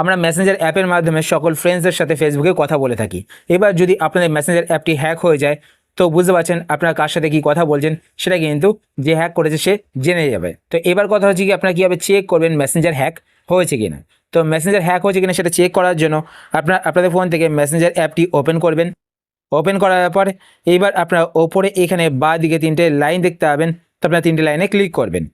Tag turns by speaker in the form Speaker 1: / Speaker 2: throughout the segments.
Speaker 1: আমরা মেসেঞ্জার অ্যাপের মাধ্যমে সকল ফ্রেন্ডসদের সাথে ফেসবুকে কথা বলে থাকি। এবার যদি আপনাদের মেসেঞ্জার অ্যাপটি হ্যাক হয়ে যায়, তো বুঝতে পারছেন আপনার কার সাথে কি কথা বলছেন, সেটা কিন্তু যে হ্যাক করেছে সে জেনে যাবে। তো এবার কথা হচ্ছে কি, আপনারা কীভাবে চেক করবেন মেসেঞ্জার হ্যাক হয়েছে কিনা? তো মেসেঞ্জার হ্যাক হয়েছে কিনা সেটা চেক করার জন্য আপনার, আপনাদের ফোন থেকে মেসেঞ্জার অ্যাপটি ওপেন করবেন। ওপেন করার পর এইবার আপনার ওপরে এখানে বা দিকে তিনটে লাইন দেখতে পাবেন, তো আপনারা তিনটে লাইনে ক্লিক করবেন।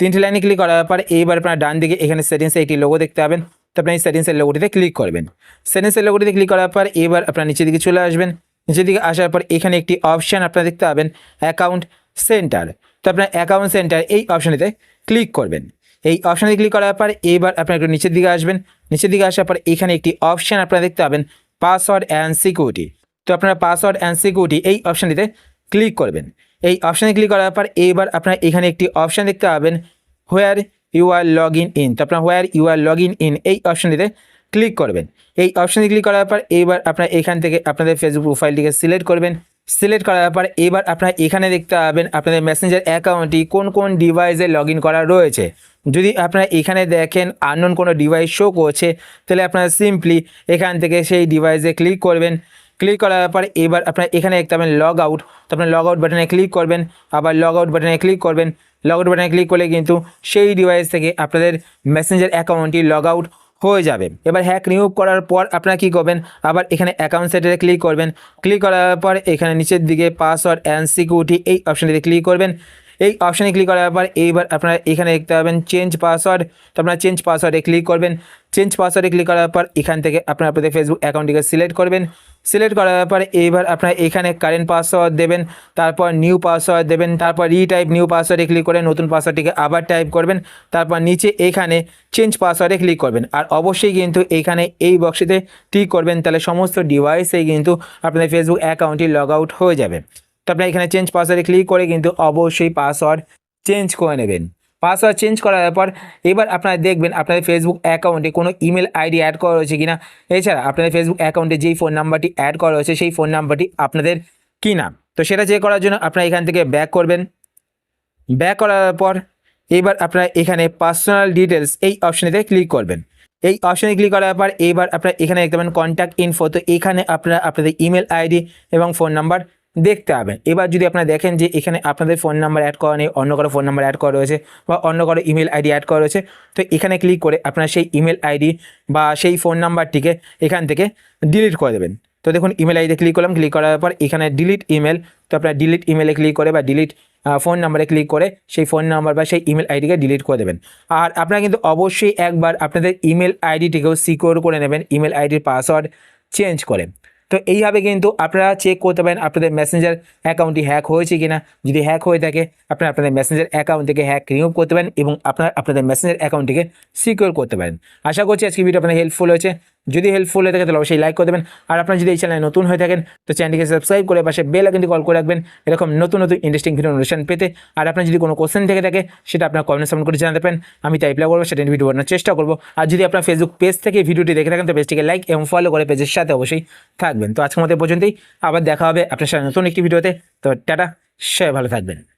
Speaker 1: তিনটে লাইনে ক্লিক করার পর এইবার আপনার ডান দিকে এখানে সেটিংসে একটি লোগো দেখতে পাবেন। তো আপনি এই সেটিংসের লোগোটিতে ক্লিক করবেন। সেটিংসের লোগোটিতে ক্লিক করার পর এবার আপনার নিচের দিকে চলে আসবেন। নিচের দিকে আসার পর এখানে একটি অপশান আপনারা দেখতে পাবেন অ্যাকাউন্ট সেন্টার তো আপনার অ্যাকাউন্ট সেন্টার এই অপশানেতে ক্লিক করবেন। এই অপশানে ক্লিক করার পর এবার আপনার একটু নিচের দিকে আসবেন। নিচের দিকে আসার পর এখানে একটি অপশান আপনারা দেখতে পাবেন পাসওয়ার্ড অ্যান্ড সিকিউরিটি তো আপনারা পাসওয়ার্ড অ্যান্ড সিকিউরিটি এই অপশানটিতে ক্লিক করবেন। এই অপশানে ক্লিক করার পর এবার আপনার এখানে একটি অপশান দেখতে পাবেন where you are log in in তো আপনার where you are log in in এই অপশানটিতে ক্লিক করবেন। এই অপশানে ক্লিক করার পর এইবার আপনার এখান থেকে আপনাদের ফেসবুক প্রোফাইলটিকে সিলেক্ট করবেন। সিলেক্ট করার পর এবার আপনারা এখানে দেখতে পাবেন আপনাদের মেসেঞ্জার অ্যাকাউন্টটি কোন কোন ডিভাইসে লগ করা রয়েছে। যদি আপনারা এখানে দেখেন আননোন কোনো ডিভাইস শো করছে, তাহলে আপনারা সিম্পলি এখান থেকে সেই ডিভাইসে ক্লিক করবেন। ক্লিক করার পর এবার আপনার এখানে দেখতে পাবেন লগ আউট তো আপনার লগ আউট বাটনে ক্লিক করবেন, আবার লগ আউট বাটনে ক্লিক করবেন। লগ আউট বাটনে ক্লিক করলে কিন্তু সেই ডিভাইস থেকে আপনাদের মেসেঞ্জার অ্যাকাউন্টটি লগ আউট হয়ে যাবে। এবার হ্যাক রিমুভ করার পর আপনারা কী করবেন? আবার এখানে অ্যাকাউন্ট সেটারে ক্লিক করবেন। ক্লিক করার পর এখানে নিচের দিকে পাসওয়ার্ড অ্যান্ড সিকিউরিটি এই অপশানটিতে ক্লিক করবেন। এই অপশানে ক্লিক করার পর এইবার আপনারা এখানে দেখতে পাবেন চেঞ্জ পাসওয়ার্ড তো আপনারা চেঞ্জ পাসওয়ার্ডে ক্লিক করবেন। চেঞ্জ পাসওয়ার্ডে ক্লিক করার পর এখান থেকে আপনারা আপনাদের ফেসবুক অ্যাকাউন্টটিকে সিলেক্ট করবেন। সিলেক্ট করার পর এইবার আপনারা এখানে কারেন্ট পাসওয়ার্ড দেবেন। তারপর নিউ পাসওয়ার্ড দেবেন। তারপর রিটাইপ নিউ পাসওয়ার্ডে ক্লিক করে নতুন পাসওয়ার্ডটিকে আবার টাইপ করবেন। তারপর নিচে এখানে চেঞ্জ পাসওয়ার্ডে ক্লিক করবেন। আর অবশ্যই কিন্তু এখানে এই বক্সটিতে টিক করবেন। তাহলে সমস্ত ডিভাইসেই কিন্তু আপনাদের ফেসবুক অ্যাকাউন্টটি লগ আউট হয়ে যাবে। তো আপনারা এখানে চেঞ্জ পাসওয়ার্ডে ক্লিক করে কিন্তু অবশ্যই পাসওয়ার্ড চেঞ্জ করে নেবেন। পাসওয়ার্ড চেঞ্জ করার পর এবার আপনারা দেখবেন আপনাদের ফেসবুক অ্যাকাউন্টে কোনো ইমেল আইডি অ্যাড করা রয়েছে কিনা। এছাড়া আপনাদের ফেসবুক অ্যাকাউন্টে যেই ফোন নাম্বারটি অ্যাড করা রয়েছে সেই ফোন নাম্বারটি আপনাদের কি না তো সেটা চেক করার জন্য আপনারা এখান থেকে ব্যাক করবেন। ব্যাক করার পর এবার আপনারা এখানে পার্সোনাল ডিটেলস এই অপশনেতে ক্লিক করবেন। এই অপশনে ক্লিক করার পর এবার আপনারা এখানে দেখতে পাবেন কন্ট্যাক্ট ইনফো তো এখানে আপনারা আপনাদের ইমেল আইডি এবং ফোন নাম্বার দেখতে পাবেন। এবার যদি আপনারা দেখেন যে এখানে আপনাদের ফোন নাম্বার অ্যাড করা নেই, অন্য কারও ফোন নাম্বার অ্যাড করা রয়েছে বা অন্য কারও ইমেল আইডি অ্যাড করা রয়েছে, তো এখানে ক্লিক করে আপনারা সেই ইমেল আইডি বা সেই ফোন নাম্বারটিকে এখান থেকে ডিলিট করে দেবেন। তো দেখুন ইমেল আইডিতে ক্লিক করলাম ক্লিক করার পর এখানে ডিলিট ইমেল তো আপনারা ডিলিট ইমেলে ক্লিক করে বা ডিলিট ফোন নাম্বারে ক্লিক করে সেই ফোন নাম্বার বা সেই ইমেল আইডিকে ডিলিট করে দেবেন। আর আপনারা কিন্তু অবশ্যই একবার আপনাদের ইমেল আইডিটিকেও সিকিওর করে নেবেন ইমেল আইডির পাসওয়ার্ড চেঞ্জ করে। তো এইভাবে কিন্তু আপনারা চেক করতে পারেন আপনাদের মেসেঞ্জার অ্যাকাউন্টটি হ্যাক হয়েছে কিনা। যদি হ্যাক হয়ে থাকে, আপনারা আপনাদের মেসেঞ্জার অ্যাকাউন্ট থেকে হ্যাক রিমুভ করতে পারেন এবং আপনারা আপনাদের মেসেঞ্জার অ্যাকাউন্টটিকে সিকিওর করতে পারেন। আশা করছি আজকে ভিডিও আপনার হেল্পফুল হয়েছে। যদি হেল্পফুল হয়ে থাকে তাহলে অবশ্যই লাইক করে দেবেন। আর আপনার যদি এই চ্যানেলে নতুন হয়ে থাকেন, তো চ্যানেলটিকে সাবস্ক্রাইব করে পাশে বেল আইকনটি কল করে রাখবেন। এরকম নতুন নতুন ইন্টারেস্টিং ভিডিও অনুষ্ঠান পেতে। আর আপনার যদি কোনো কোশ্চেন থেকে থাকে, সেটা আপনার কমেন্ট সামনে করে জানাতে পারেন। আমি টাইপ করব সেটা ভিডিও বানানোর চেষ্টা করব। আর যদি আপনার ফেসবুক পেজ থেকে ভিডিওটি দেখে থাকেন, তো পেজটিকে লাইক এবং ফলো করে পেজের সাথে অবশ্যই থাকবেন। তো আজকের মতো পর্যন্তই। আবার দেখা হবে আপনার সাথে নতুন একটি ভিডিওতে তো টাটা, সবাই ভালো থাকবেন।